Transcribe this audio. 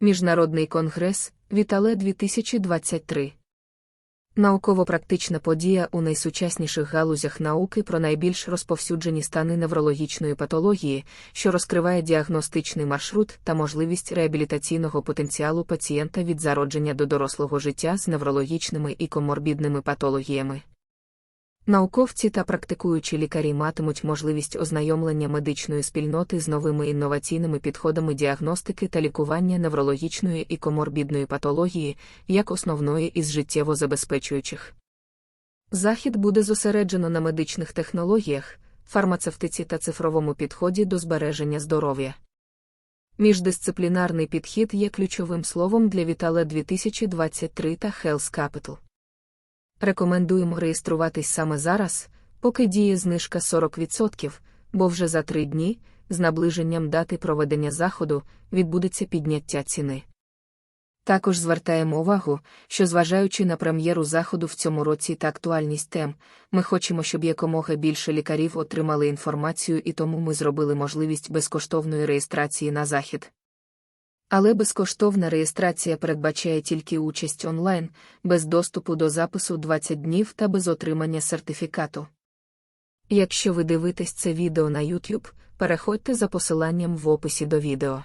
Міжнародний конгрес Вітале 2023 Науково-практична подія у найсучасніших галузях науки про найбільш розповсюджені стани неврологічної патології, що розкриває діагностичний маршрут та можливість реабілітаційного потенціалу пацієнта від зародження до дорослого життя з неврологічними і коморбідними патологіями. Науковці та практикуючі лікарі матимуть можливість ознайомлення медичної спільноти з новими інноваційними підходами діагностики та лікування неврологічної і коморбідної патології як основної із життєво забезпечуючих. Захід буде зосереджено на медичних технологіях, фармацевтиці та цифровому підході до збереження здоров'я. Міждисциплінарний підхід є ключовим словом для Вітале 2023 та Health Capital. Рекомендуємо реєструватись саме зараз, поки діє знижка 40%, бо вже за три дні, з наближенням дати проведення заходу, відбудеться підняття ціни. Також звертаємо увагу, що, зважаючи на прем'єру заходу в цьому році та актуальність тем, ми хочемо, щоб якомога більше лікарів отримали інформацію і тому ми зробили можливість безкоштовної реєстрації на захід. Але безкоштовна реєстрація передбачає тільки участь онлайн, без доступу до запису 20 днів та без отримання сертифікату. Якщо ви дивитесь це відео на YouTube, переходьте за посиланням в описі до відео.